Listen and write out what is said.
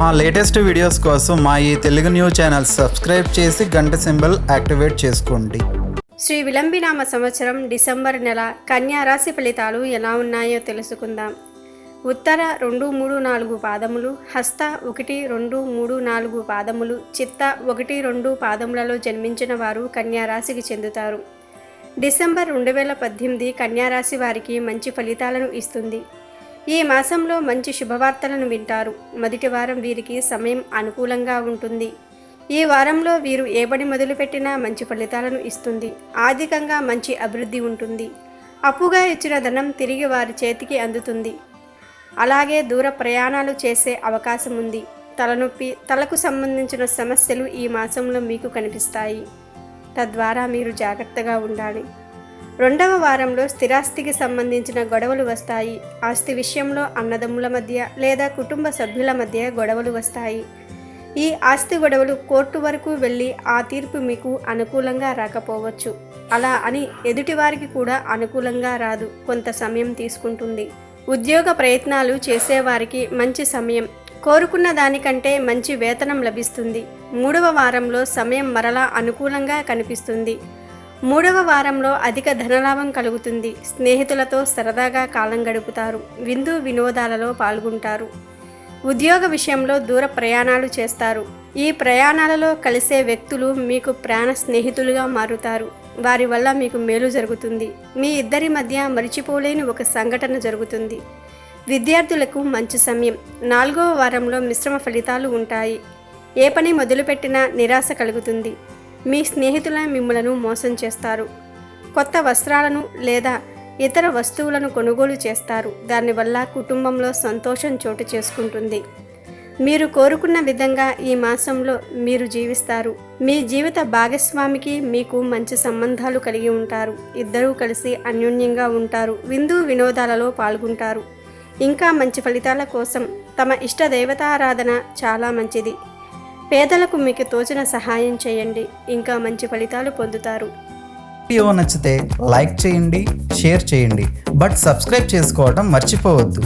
మా latest videos కోసం మా ఈ తెలుగు న్యూస్ ఛానల్ సబ్స్క్రైబ్ చేసి గంట సింబల్ యాక్టివేట్ చేసుకోండి. శ్రీ విలంబినామ సంవత్సరం డిసెంబర్ నెల కన్యా రాశి ఫలితాలు ఎలా ఉన్నాయో తెలుసుకుందాం. ఉత్తర రెండు మూడు నాలుగు పాదములు హస్త ఒకటి రెండు మూడు నాలుగు పాదములు చిత్త ఒకటి రెండు పాదములలో జన్మించిన వారు కన్యారాశికి చెందుతారు. డిసెంబర్ రెండు వేల పద్దెనిమిది కన్యారాశి వారికి మంచి ఫలితాలను ఇస్తుంది. ఈ మాసంలో మంచి శుభవార్తలను వింటారు. మొదటి వారం వీరికి సమయం అనుకూలంగా ఉంటుంది. ఈ వారంలో వీరు ఏ పని మొదలుపెట్టినా మంచి ఫలితాలను ఇస్తుంది. ఆర్థికంగా మంచి అభివృద్ధి ఉంటుంది. అప్పుగా ఇచ్చిన ధనం తిరిగి వారి చేతికి అందుతుంది. అలాగే దూర ప్రయాణాలు చేసే అవకాశం ఉంది. తలనొప్పి తలకు సంబంధించిన సమస్యలు ఈ మాసంలో మీకు కనిపిస్తాయి. తద్వారా మీరు జాగ్రత్తగా ఉండాలి. రెండవ వారంలో స్థిరాస్తికి సంబంధించిన గొడవలు వస్తాయి. ఆస్తి విషయంలో అన్నదమ్ముల మధ్య లేదా కుటుంబ సభ్యుల మధ్య గొడవలు వస్తాయి. ఈ ఆస్తి గొడవలు కోర్టు వరకు వెళ్ళి ఆ తీర్పు మీకు అనుకూలంగా రాకపోవచ్చు. అలా అని ఎదుటివారికి కూడా అనుకూలంగా రాదు. కొంత సమయం తీసుకుంటుంది. ఉద్యోగ ప్రయత్నాలు చేసేవారికి మంచి సమయం. కోరుకున్న దానికంటే మంచి వేతనం లభిస్తుంది. మూడవ వారంలో సమయం మరలా అనుకూలంగా కనిపిస్తుంది. మూడవ వారంలో అధిక ధనలాభం కలుగుతుంది. స్నేహితులతో సరదాగా కాలం గడుపుతారు. విందు వినోదాలలో పాల్గొంటారు. ఉద్యోగ విషయంలో దూర ప్రయాణాలు చేస్తారు. ఈ ప్రయాణాలలో కలిసే వ్యక్తులు మీకు ప్రాణ స్నేహితులుగా మారుతారు. వారి వల్ల మీకు మేలు జరుగుతుంది. మీ ఇద్దరి మధ్య మరిచిపోలేని ఒక సంఘటన జరుగుతుంది. విద్యార్థులకు మంచి సమయం. నాలుగవ వారంలో మిశ్రమ ఫలితాలు ఉంటాయి. ఏ పని మొదలుపెట్టినా నిరాశ కలుగుతుంది. మీ స్నేహితులే మిమ్మలను మోసం చేస్తారు. కొత్త వస్త్రాలను లేదా ఇతర వస్తువులను కొనుగోలు చేస్తారు. దానివల్ల కుటుంబంలో సంతోషం చోటు చేసుకుంటుంది. మీరు కోరుకున్న విధంగా ఈ మాసంలో మీరు జీవిస్తారు. మీ జీవిత భాగస్వామికి మీకు మంచి సంబంధాలు కలిగి ఉంటారు. ఇద్దరూ కలిసి అన్యోన్యంగా ఉంటారు. విందు వినోదాలలో పాల్గొంటారు. ఇంకా మంచి ఫలితాల కోసం తమ ఇష్ట దేవతారాధన చాలా మంచిది. పేదలకు మీకు తోచిన సహాయం చేయండి. ఇంకా మంచి ఫలితాలు పొందుతారు. వీడియో నచ్చితే లైక్ చేయండి షేర్ చేయండి. బట్ సబ్స్క్రైబ్ చేసుకోవడం మర్చిపోవద్దు.